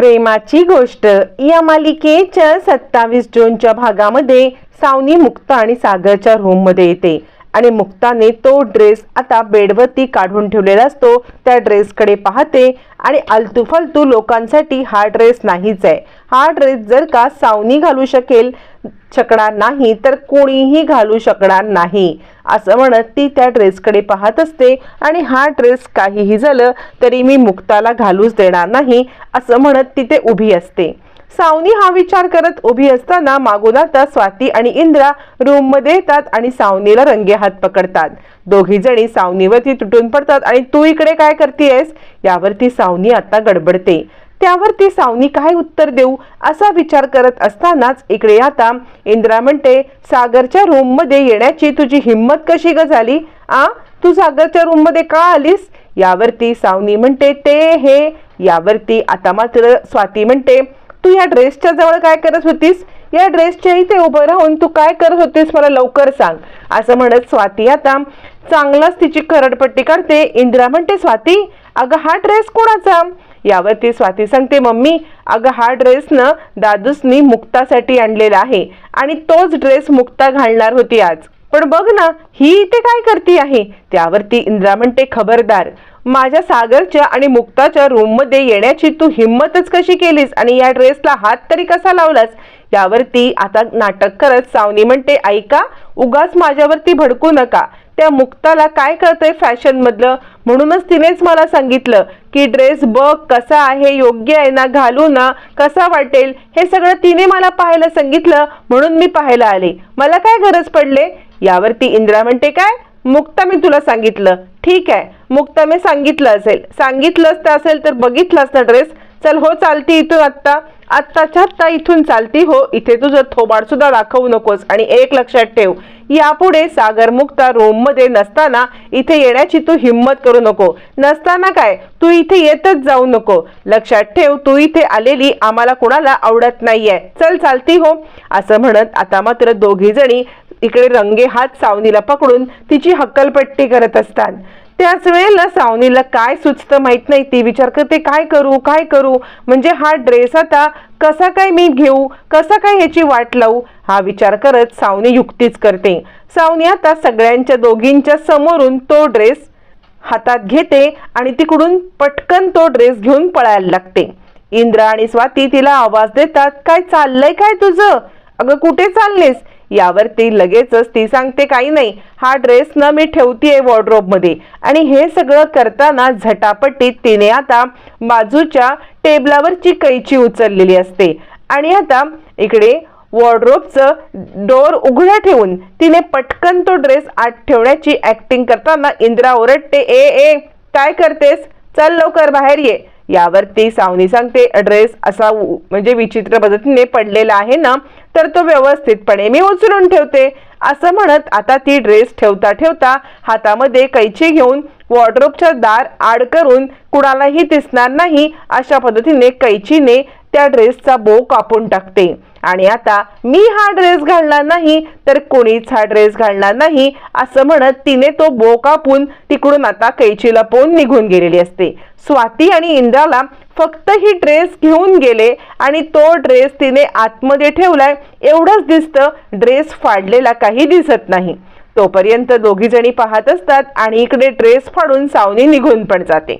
प्रेमाची गोष्ट. या मालिकेच्या सत्तावीस जूनच्या भागामध्ये सावनी मुक्ता आणि सागरच्या रूममध्ये येते. आणि मुक्ताने तो ड्रेस आता बेडवरती काढून ठेवलेला असतो. त्या ड्रेसकडे पाहते आणि आलतू फालतू लोकांसाठी हा ड्रेस नाहीच आहे. हा ड्रेस जर का सावनी घालू शकेल शकणार नाही तर कोणीही घालू शकणार नाही. असं म्हणत ती त्या ड्रेसकडे पाहत असते आणि हा ड्रेस काहीही झालं तरी मी मुक्ताला घालूच देणार नाही असं म्हणत तिथे उभी असते. सावनी हा विचार करत उभी असताना मागून आता स्वाती आणि इंद्रा रूममध्ये येतात आणि सावनीला रंगे हात पकडतात. दोघी जणी सावनीवरती तुटून पडतात आणि तू इकडे काय करतेयस? यावरती सावनी आता गडबडते. त्यावरती सावनी काय उत्तर देऊ? असा विचार करत असतानाच इकडे आता इंद्रा म्हणते सागरच्या रूममध्ये येण्याची तुझी हिंमत कशी ग झाली? आ? तू सागरच्या रूममध्ये का आलीस? यावरती सावनी म्हणते ते हे. यावरती आता मात्र स्वाती म्हणते तू या ड्रेसच्या जवळ काय करत होतीस? या ड्रेसच्या इथे उभं राहून तू काय करत होतीस मला लवकर सांग. असं म्हणत स्वाती आता चांगलाच तिची करडपट्टी काढते. इंदिरा म्हणते स्वाती अगं हा ड्रेस कोणाचा? यावरती स्वाती सांगते मम्मी अगं हा ड्रेस न दादूसनी मुक्तासाठी आणलेला आहे आणि तोच ड्रेस मुक्ता घालणार होती आज. पण बघ ना ही इथे काय करती आहे? त्यावरती इंद्रा म्हणते खबरदार माझ्या सागरच्या आणि मुक्ताच्या रूममध्ये येण्याची तू हिंमतच कशी केलीस? आणि या ड्रेसला हात तरी कसा लावलास? यावरती आता नाटक करत सावनी म्हणते ऐका उगाच माझ्यावरती भडकू नका. त्या मुक्ताला काय कळतंय फॅशन मधलं म्हणूनच तिनेच मला सांगितलं की ड्रेस बघ कसा आहे योग्य आहे ना घालू ना कसा वाटेल? हे सगळं तिने मला पाहायला सांगितलं म्हणून मी पाहायला आले. मला काय गरज पडले? यावरती इंदिरा म्हणते काय? मुक्ता मी तुला सांगितलं. ठीक आहे. मुक्ता मी सांगितलं असेल. सांगितलंच तर असेल तर बघितलंस ना ड्रेस चल हो चालती इथून आत्ता. आत्ताच्या आत्ता इथून चालती हो. इथे तुझं थोबाड सुद्धा दाखवू नकोस. आणि एक लक्षात ठेव यापुढे सागर मुक्ता रोममध्ये नसताना इथे येण्याची तू हिंमत करू नको. नसताना काय? तू इथे येतच जाऊ नको. लक्षात ठेव तू इथे आलेली आम्हाला कुणाला आवडत नाहीये. चल चालती हो. असं म्हणत आता मात्र दोघी जणी इकडे रंगे हात सावनीला पकडून तिची हक्कलपट्टी करत असतात. त्याच वेळेला सावनीला काय सुचतं माहीत नाही. ती विचार करते काय करू? काय करू? म्हणजे हा ड्रेस आता कसा काय मी घेऊ? कसा काय ह्याची वाट लावू? हा विचार करत सावनी युक्तीच करते. सावनी आता सगळ्यांच्या दोघींच्या समोरून तो ड्रेस हातात घेते आणि तिकडून पटकन तो ड्रेस घेऊन पळायला लागते. इंद्रा आणि स्वाती तिला आवाज देतात काय चाललंय? काय तुझं? अगं कुठे चाललेस? यावरती लगेचच ती सांगते काही नाही हा ड्रेस न मी ठेवतीये वॉर्ड्रोबमध्ये आणि हे सगळं करताना झटापटीत तिने आता बाजूच्या टेबलावरची कैची उचललेली असते. आणि आता इकडे वॉर्ड्रोबचं डोर उघडं ठेवून तिने पटकन तो ड्रेस आत ठेवण्याची ऍक्टिंग करताना इंदिरा ओरडते ए ए काय करतेस? चल लवकर बाहेर ये. यावरती सावनी सांगते ड्रेस असा उ- म्हणजे विचित्र पद्धतीने पडलेला आहे ना तर तो व्यवस्थितपणे मी उचलून ठेवते. असं म्हणत आता ती ड्रेस ठेवता ठेवता हातामध्ये कैची घेऊन वॉर्ड्रोबच्या दार आड करून कुणालाही दिसणार नाही अशा पद्धतीने कैचीने त्या ड्रेसचा बो कापून टाकते. आणि आता मी हा ड्रेस घालणार नाही तर कोणीच हा ड्रेस घालणार नाही असं म्हणत तिने तो बो कापून तिकडून आता कैचीला लपवून निघून गेलेली असते. स्वाती आणि इंद्राला फक्त ही ड्रेस घेऊन गेले आणि तो ड्रेस तिने आतमध्ये ठेवलाय. एवढंच दिसतं ड्रेस फाडलेला काही दिसत नाही. तोपर्यंत दोघी जणी पाहत असतात आणि इकडे ड्रेस फाडून सावनी निघून पण जाते.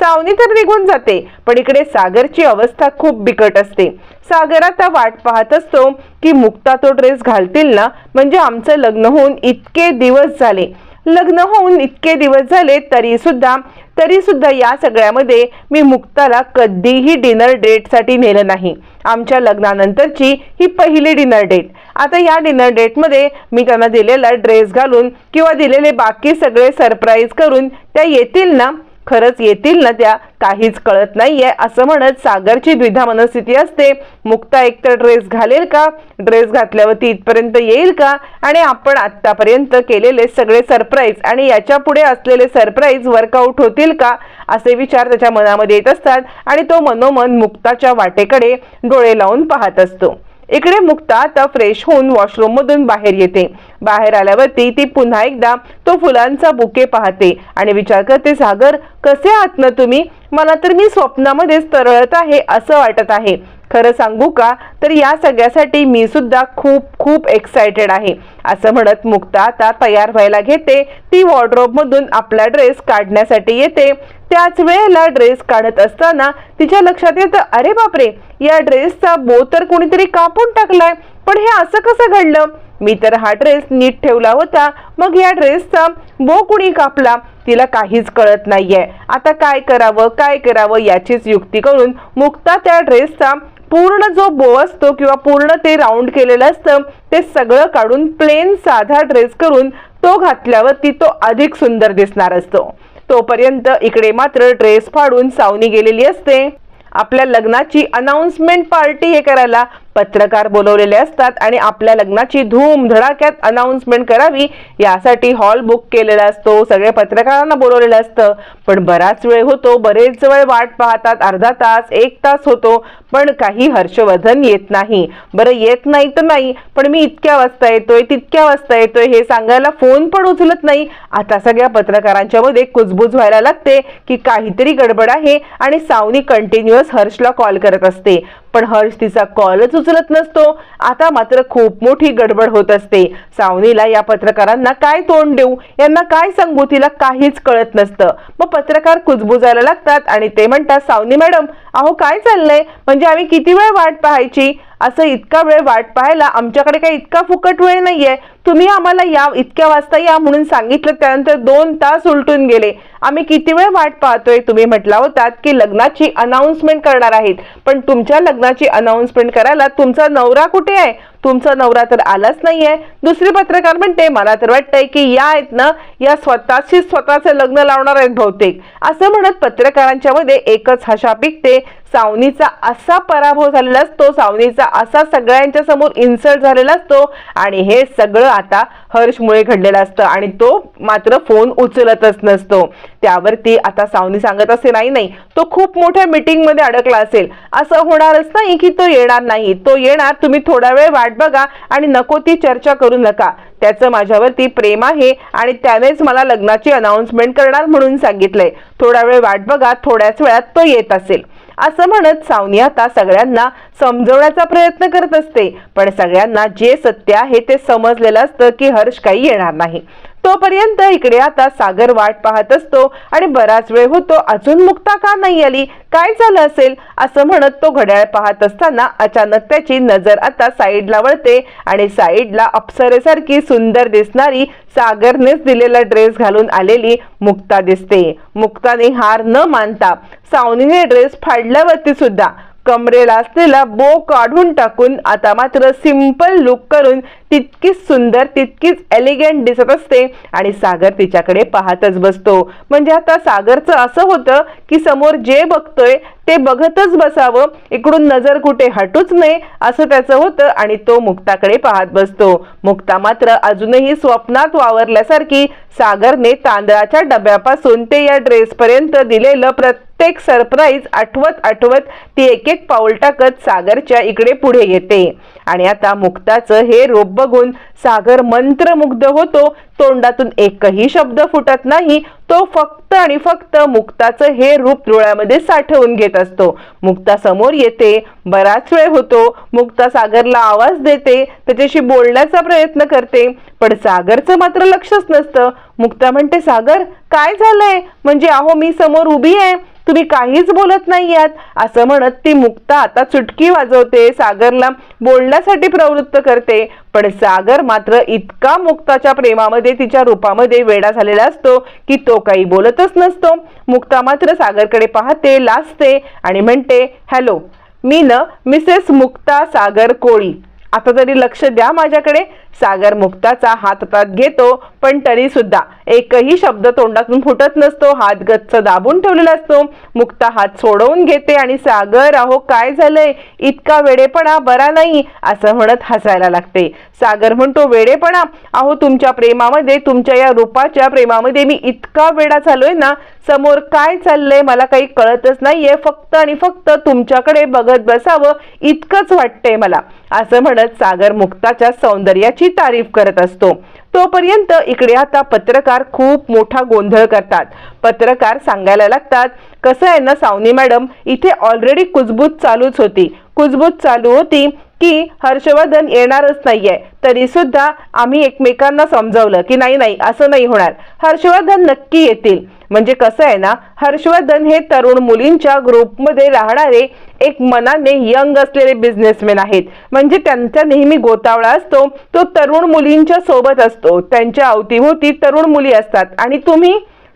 सावनी तर निघून जाते पण इकडे सागरची अवस्था खूप बिकट असते. सागर आता वाट पाहत असतो की मुक्ता तो ड्रेस घालतील ना? म्हणजे आमचं लग्न होऊन इतके दिवस झाले. लग्न होऊन इतके दिवस झाले तरी सुद्धा तरी सुद्धा या सगळ्यामध्ये मी मुक्ताला कधीही डिनर डेटसाठी नेलं नाही. आमच्या लग्नानंतरची ही पहिली डिनर डेट आता या डिनर डेटमध्ये मी त्यांना दिलेला ड्रेस घालून किंवा दिलेले बाकी सगळे सरप्राईज करून त्या येतील ना? खरंच येतील ना त्या काहीच कळत नाहीये असं म्हणत सागरची द्विधा मनस्थिती असते. मुक्ता एकतर ड्रेस घालेल का? ड्रेस घातल्यावरती इथपर्यंत येईल का? आणि आपण आत्तापर्यंत केलेले सगळे सरप्राईज आणि याच्यापुढे असलेले सरप्राईज वर्कआउट होतील का? असे विचार त्याच्या मनामध्ये येत असतात आणि तो मनोमन मुक्ताच्या वाटेकडे डोळे लावून पाहत असतो. इकडे मुक्ता आता फ्रेश होऊन वॉशरूम मधून बाहेर येते. बाहेर आल्यावरती ती पुन्हा एकदा तो फुलांचा बुके पाहते आणि विचार करते सागर कसे आहात ना तुम्ही? मला तर मी स्वप्नामध्येच तरळत आहे असं वाटत आहे. खरं सांगू का? तर या सगळ्यासाठी मी सुद्धा खूप खूप एक्सायटेड आहे. असं म्हणत मुक्ता आता तयार व्हायला घेते. ती वॉर्डरोबमधून आपला ड्रेस काढण्यासाठी येते. त्याच वेळेला ड्रेस काढत असताना तिच्या लक्षात येतं अरे बापरे! या ड्रेसचा बो तर कोणीतरी कापून टाकलाय. पण हे असं कसं घडलं? मी तर हा ड्रेस नीट ठेवला होता. मग या ड्रेसचा बो कुणी कापला? तिला काहीच कळत नाहीये. आता काय करावं काय करावं याचीच युक्ती करून मुक्ता त्या ड्रेसचा पूर्ण जो बो असतो किंवा पूर्ण ते राऊंड केलेलं असतं ते सगळं काढून प्लेन साधा ड्रेस करून तो घातल्यावरती तो अधिक सुंदर दिसणार असतो. तोपर्यंत इकडे मात्र ड्रेस फाडून सावनी गेलेली असते. आपल्या लग्नाची अनाउन्समेंट पार्टी हे करायला पत्रकार बोलवलेले असतात आणि आपल्या लग्नाची धूम धडाक्यात अनाउन्समेंट करावी यासाठी हॉल बुक केलेला असतो. सगळे पत्रकारांना बोलवलेलं असतं. पण बराच वेळ होतो. बरेच वेळ वाट पाहतात. अर्धा तास एक तास होतो. पण काही हर्षवर्धन येत नाही. बरं येत नाही तर नाही पण मी इतक्या वाजता येतोय तितक्या वाजता येतोय हे सांगायला फोन पण उचलत नाही. आता सगळ्या पत्रकारांच्या मध्ये कुजबुज व्हायला लागते की काहीतरी गडबड आहे आणि सावनी कंटिन्युअस हर्षला कॉल करत असते. पण हर्ष तिचा कॉलच उचलत नसतो. आता मात्र खूप मोठी गडबड होत असते. सावनीला या पत्रकारांना काय तोंड देऊ? यांना काय सांगू? तिला काहीच कळत नसतं. मग पत्रकार कुजबुजायला लागतात आणि ते म्हणतात सावनी मॅडम अहो काय चाललंय? म्हणजे आम्ही किती वेळ वाट पाहायची? असं इतका वेळ वाट पाहायला आमच्याकडे काही इतका फुकट वेळ नाहीये. तुम्ही आम्हाला या इतक्या वाजता या म्हणून सांगितलं त्यानंतर दोन तास उलटून गेले. आम्ही किती वेळ वाट पाहतोय तुम्ही म्हटला होतात की लग्नाची अनाउन्समेंट करणार आहेत. पण तुमच्या लग्नाची अनाउन्समेंट करायला तुमचा नवरा कुठे आहे? तुमचा नवरा तर आलाच नाहीये. दुसरे पत्रकार म्हणते मला तर वाटतंय की या आहेत ना या स्वतःशी स्वतःचे लग्न लावणार आहेत बहुतेक. असं म्हणत पत्रकारांच्या मध्ये एकच हशा पिकते. सावनीचा असा पराभव झालेला असतो सावनीचा असा सगळ्यांच्या समोर इन्सल्ट झालेला असतो आणि हे सगळं आता हर्षमुळे घडलेलं असतं आणि तो मात्र फोन उचलतच नसतो. त्यावरती आता सावनी सांगत असे नाही नाही. तो खूप मोठ्या मीटिंगमध्ये अडकला असेल. असं होणारच नाही की तो येणार नाही. तो येणार तुम्ही थोडा वेळ वाट बघा आणि नको ती चर्चा करू नका. त्याचं माझ्यावरती प्रेम आहे आणि त्यानेच मला लग्नाची अनाउन्समेंट करणार म्हणून सांगितलंय. थोडा वेळ वाट बघा थोड्याच वेळात तो येत असेल. असं म्हणत सावनी आता सगळ्यांना समजवण्याचा प्रयत्न करत असते. पण सगळ्यांना जे सत्य आहे ते समजलेलं असतं की हर्ष काही येणार नाही. तोपर्यंत इकडे आता सागर वाट पाहत असतो आणि बराच वेळ होतो अजून मुक्ता का नाही आली? काय झालं असेल? असं म्हणत तो घड्याळ पाहत असताना अचानक त्याची नजर आता साईडला वळते आणि साईडला अप्सरेसारखी सुंदर दिसणारी सागरनेच दिलेला ड्रेस घालून आलेली मुक्ता दिसते. मुक्ताने हार न मानता सावनीने ड्रेस फाडल्यावरती सुद्धा कमरेला असलेला बो काढून टाकून आता मात्र सिंपल लुक करून तितकीच सुंदर तितकीच एलिगंट दिसत असते आणि सागर तिच्याकडे पाहतच बसतो. म्हणजे आता सागरचं असं होतं की समोर जे बघतोय ते बघतच बसावं इकडून नजर कुठे हटूच नये असं त्याचं होतं आणि तो मुक्ताकडे पाहत बसतो. मुक्ता मात्र अजूनही स्वप्नात वावरल्यासारखी सागरने तांदळाच्या डब्यापासून ते या ड्रेसपर्यंत दिलेलं प्रत्येक सरप्राईज आठवत आठवत ती एक एक पाऊल टाकत सागरच्या इकडे पुढे येते. आणि आता मुक्ताचं हे रूप बघून सागर मंत्रमुग्ध होतो. तोंडातून एकही शब्द फुटत नाही. तो फक्त आणि फक्त मुक्ताचं हे रूप डोळ्यामध्ये साठवून घेत असतो. मुक्ता समोर येते. बराच वेळ होतो. मुक्ता सागरला आवाज देते. त्याच्याशी बोलण्याचा प्रयत्न करते. पण सागरचं मात्र लक्षच नसतं. मुक्ता म्हणते सागर काय झालंय? म्हणजे अहो मी समोर उभी आहे. तुम्ही काहीच बोलत नाही आहात असं म्हणत ती मुक्ता आता चुटकी वाजवते. सागरला बोलण्यासाठी प्रवृत्त करते. पण सागर मात्र इतका मुक्ताच्या प्रेमामध्ये तिच्या रूपामध्ये वेडा झालेला असतो की तो काही बोलतच नसतो. मुक्ता मात्र सागरकडे पाहते लाजते आणि म्हणते हॅलो मी न मिसेस मुक्ता सागर कोळी. आता तरी लक्ष द्या माझ्याकडे. सागर मुक्ताचा हात हातात घेतो पण तरी सुद्धा एकही शब्द तोंडातून फुटत नसतो. हात गच्च दाबून ठेवलेला असतो. मुक्ता हात सोडवून घेते आणि सागर अहो काय झालंय? इतका वेडेपणा बरा नाही असं म्हणत हसायला लागते. सागर म्हणतो वेडेपणा? अहो तुमच्या प्रेमामध्ये तुमच्या या रूपाच्या प्रेमामध्ये मी इतका वेडा झालोय ना समोर काय चाललंय मला काही कळतच नाहीये. फक्त आणि फक्त तुमच्याकडे बघत बसावं इतकंच वाटतंय मला असं म्हणत सागर मुक्ताच्या सौंदर्याची तारीफ करत असतो. तोपर्यंत इकडे आता पत्रकार खूप मोठा गोंधळ करतात. पत्रकार सांगायला लागतात कसं आहे ना सावनी मॅडम इथे ऑलरेडी कुजबूज चालूच होती. कुजबूज चालू होती की हर्षवर्धन येणारच नाहीये. तरी सुद्धा आम्ही एकमेकांना समजावलं की नाही नाही असं नाही होणार. हर्षवर्धन नक्की येतील. म्हणजे कसं आहे ना हर्षवर्धन हे तरुण मुलींच्या ग्रुपमध्ये राहणारे एक मनाने यंग असलेले बिझनेसमॅन आहेत. म्हणजे त्यांचा नेहमी गोतावळा असतो तो तरुण मुलींच्या सोबत असतो. त्यांच्या अवतीभोवती तरुण मुली असतात. आणि तुम्ही?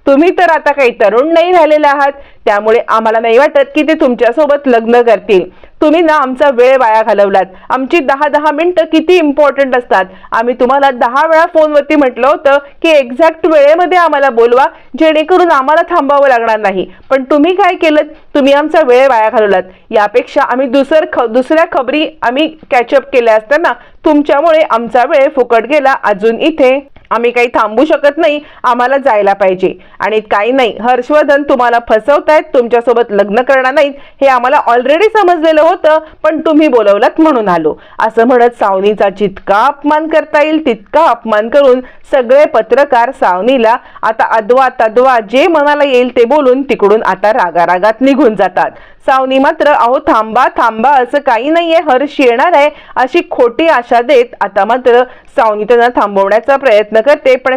तुम्ही तर आता काही तरुण नाही राहिलेले आहात. त्यामुळे आम्हाला नाही वाटत की ते तुमच्यासोबत लग्न करतील. तुम्ही ना आमचा वेळ वाया घालवलात. आमची दहा दहा मिनिटं किती इम्पॉर्टंट असतात. आम्ही तुम्हाला दहा वेळा फोनवरती म्हटलं होतं की एक्झॅक्ट वेळेमध्ये आम्हाला बोलवा जेणेकरून आम्हाला थांबावं लागणार नाही. पण तुम्ही काय केलं तुम्ही आमचा वेळ वाया घालवलात. यापेक्षा आम्ही दुसर ख दुसऱ्या खबरी आम्ही कॅचअप केल्या असताना तुमच्यामुळे आमचा वेळ फुकट गेला. अजून इथे आम्ही काही थांबू शकत नाही आम्हाला जायला पाहिजे. आणि काही नाही हर्षवर्धन तुम्हाला फसवतायत तुमच्यासोबत लग्न करणार नाहीत हे आम्हाला ऑलरेडी समजलेलं होतं पण तुम्ही बोलवलात म्हणून आलो. असं म्हणत सावनीचा जितका अपमान करता येईल तितका अपमान करून सगळे पत्रकार सावनीला आता अद्वा तद्वा जे मनाला येईल ते बोलून तिकडून आता रागारागात निघून जातात. सावनी मात्र अहो थांबा थांबा असं काही नाहीये हर्ष येणार आहे अशी खोटी आशा देत आता मात्र सावनी त्यांना थांबवण्याचा प्रयत्न करते. पण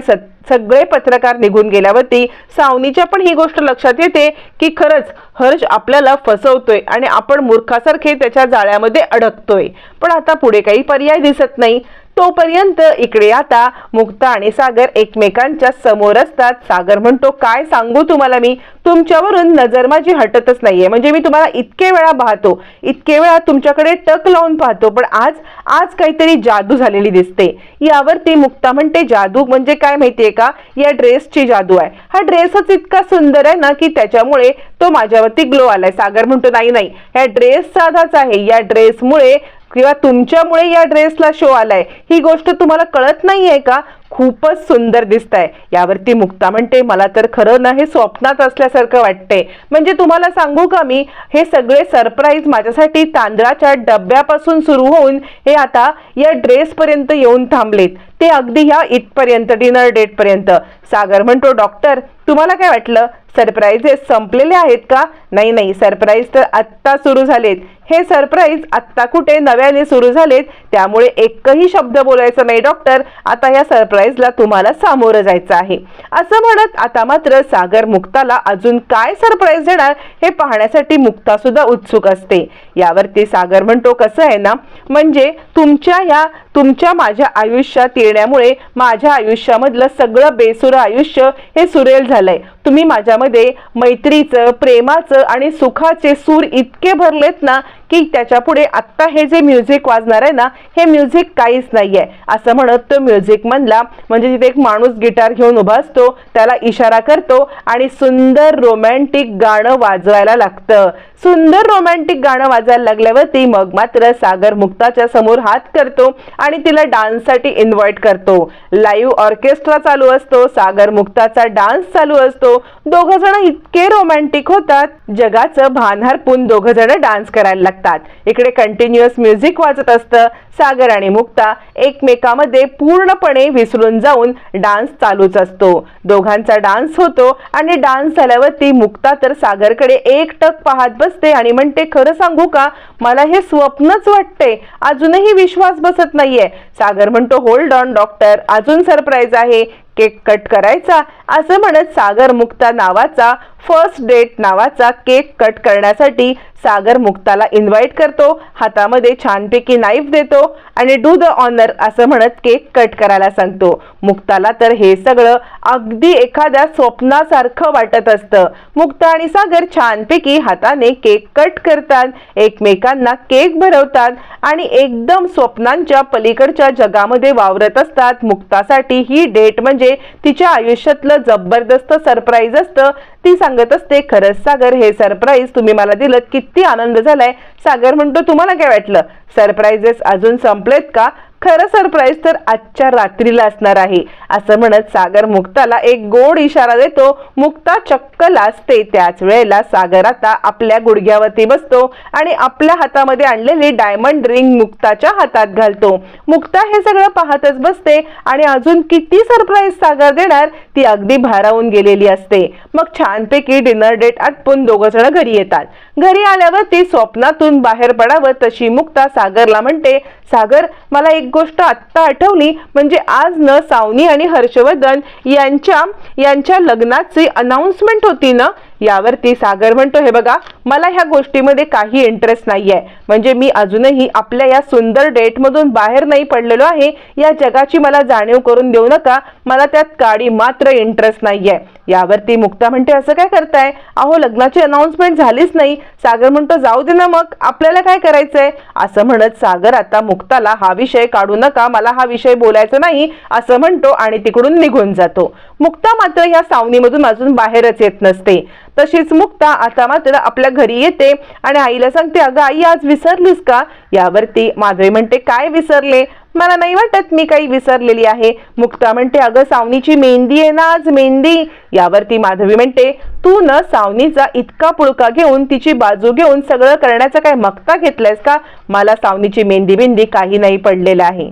सगळे पत्रकार निघून गेल्यावरती सावनीच्या पण ही गोष्ट लक्षात येते की खरंच हर्ष आपल्याला फसवतोय आणि आपण मूर्खासारखे त्याच्या जाळ्यामध्ये अडकतोय. पण आता पुढे काही पर्याय दिसत नाही. तोपर्यंत इकडे आता मुक्ता आणि सागर एकमेकांच्या समोर असतात. सागर म्हणतो काय सांगू तुम्हाला मी? तुमच्यावरून नजर माझी हटतच नाहीये. म्हणजे मी तुम्हाला इतके वेळा पाहतो इतके वेळा तुमच्याकडे टक लावून पाहतो पण आज आज काहीतरी जादू झालेली दिसते. यावरती मुक्ता म्हणते जादू म्हणजे काय माहितीये का? या ड्रेसची जादू आहे. हा ड्रेसच इतका सुंदर आहे ना की त्याच्यामुळे तो माझ्यावर माझ्यावरती ग्लो आलाय. सागर म्हणतो नाही नाही ह्या ड्रेस साधाच आहे. या ड्रेसमुळे किंवा तुमच्यामुळे या ड्रेसला शो आलाय. ही गोष्ट तुम्हाला कळत नाहीये का? खूपच सुंदर दिसताय. यावरती मुक्ता म्हणते मला तर खरं ना हे स्वप्नात असल्यासारखं वाटतंय. म्हणजे तुम्हाला सांगू का मी? हे सगळे सरप्राईज माझ्यासाठी तांदळाच्या डब्यापासून सुरू होऊन हे आता या ड्रेसपर्यंत येऊन थांबलेत. ते अगदी ह्या इथपर्यंत डिनर डेटपर्यंत सागर म्हणतो डॉक्टर तुम्हाला काय वाटलं? सरप्राईजेस संपलेले आहेत का? नाही नाही. सरप्राईज तर आत्ता सुरू झालेत. हे सरप्राईज आत्ता कुठे? नव्याने सुरू झालेत. त्यामुळे एकही शब्द बोलायचा नाही डॉक्टर आता या सरप्राईजला तुम्हाला सामोरं जायचं आहे. असं म्हणत आता मात्र सागर मुक्ताला अजून काय सरप्राईज देणार हे पाहण्यासाठी मुक्ता सुद्धा उत्सुक असते. यावरती सागर म्हणतो कसं आहे ना? म्हणजे तुमच्या या तुमच्या माझ्या आयुष्यात येण्यामुळे माझ्या आयुष्यामधलं सगळं बेसुरं आयुष्य हे सुरेल झालं. झालंय तुम्ही माझ्यामध्ये मैत्रीचं प्रेमाचं आणि सुखाचे सूर इतके भरलेत ना की त्याच्या पुढे आत्ता हे जे म्युझिक वाजणार आहे ना हे म्युझिक काहीच नाही आहे असं म्हणत तो म्युझिक म्हणला म्हणजे तिथे एक माणूस गिटार घेऊन उभा असतो त्याला इशारा करतो आणि सुंदर रोमॅन्टिक गाणं वाजवायला लागतं. सुंदर रोमॅन्टिक गाणं वाजायला लागल्यावरती मग मात्र सागर मुक्ताच्या समोर हात करतो आणि तिला डान्ससाठी इन्व्हाइट करतो. लाईव्ह ऑर्केस्ट्रा चालू असतो सागर मुक्ताचा डान्स चालू असतो दोघ जण इतके रोमॅन्टिक होतात. जगाचं भान हरपून दोघ जण डान्स करायला लागतात. इकडे कंटिन्युअस म्युझिक वाजत असतं. सागर आणि मुक्ता एकमेकामध्ये पूर्णपणे विसरून जाऊन डान्स चालूच असतो. दोघांचा डान्स होतो आणि डान्स झाल्यावरती मुक्ता तर सागरकडे एकटक पाहत बसते आणि म्हणते खरं सांगू का? मला हे स्वप्नच वाटते अजूनही विश्वास बसत नाहीये. सागर म्हणतो होल्ड ऑन डॉक्टर अजून सरप्राईज आहे. केक कट करायचा. असं म्हणत सागर मुक्ता नावाचा फर्स्ट डेट नावाचा केक कट करण्यासाठी सागर मुक्ताला इन्व्हाइट करतो हातामध्ये छानपैकी नाईफ देतो आणि डू द ऑनर असं म्हणत केक कट करायला सांगतो. मुक्ताला तर हे सगळं अगदी एखाद्या स्वप्नासारखं वाटत असतं. मुक्ता आणि सागर छानपैकी हाताने केक कट करतात एकमेकांना केक भरवतात आणि एकदम स्वप्नांच्या पलीकडच्या जगामध्ये वावरत असतात. मुक्तासाठी ही डेट म्हणजे तिच्या आयुष्यातलं जबरदस्त सरप्राईज असतं. ती सांगत असते खरंच सागर हे सरप्राईज तुम्ही मला दिलं किती आनंद झालाय. सागर म्हणतो तुम्हाला काय वाटलं? सरप्राईजेस अजून संपलेत का? खरं सरप्राईज तर आजच्या रात्रीला असणार आहे. असं म्हणत सागर मुक्ताला एक गोड इशारा देतो. मुक्ता चक्क लाजते. त्याच वेळेला सागर आता आपल्या गुडघ्यावरती बसतो आणि आपल्या हातामध्ये आणलेली डायमंड रिंग मुक्ताच्या हातात घालतो. मुक्ता हे सगळं पाहतच बसते आणि अजून किती सरप्राईज सागर देणार ती अगदी भारावून गेलेली असते. मग छानपैकी डिनर डेट आटपून दोघ जण घरी येतात. घरी आल्यावर ती स्वप्नातून बाहेर पडावं तशी मुक्ता सागरला म्हणते सागर मला एक गोष्ट आत्ता आठवली. म्हणजे आज न सावनी आणि हर्षवर्धन यांच्या यांच्या लग्नाची अनाउन्समेंट होती ना यावरती सागर म्हणतो हे बघा मला ह्या गोष्टीमध्ये काही इंटरेस्ट नाहीये. म्हणजे मी अजूनही आपल्या या सुंदर डेटमधून बाहेर नाही पडलेलो आहे. या जगाची मला जाणीव करून देऊ नका. मला त्यात काडी मात्र इंटरेस्ट नाहीये. यावरती मुक्ता म्हणते असं काय करताय? अहो लग्नाची अनाउन्समेंट झालीच नाही. सागर म्हणतो जाऊ दे ना मग. आपल्याला काय करायचंय? असं म्हणत सागर आता मुक्ताला हा विषय काढू नका. मला हा विषय बोलायचा नाही. असं म्हणतो आणि तिकडून निघून जातो. मुक्ता मात्र या सावनीमधून अजून बाहेरच येत नसते. तशीच मुक्ता आता मात्र आपल्या घरी येते आणि आईला सांगते अगं आई आज विसरलीस का? यावरती माधवी म्हणते काय विसरले? मला नाही वाटत मी काही विसरलेली आहे. मुक्ता म्हणते अगं सावनीची मेहंदी आहे ना आज मेहंदी. यावरती माधवी म्हणते तू न सावनीचा इतका पुळका घेऊन तिची बाजू घेऊन सगळं करण्याचा काय मक्ता घेतलायस का? मला सावनीची मेहंदी बिंदी काही नाही पडलेलं आहे.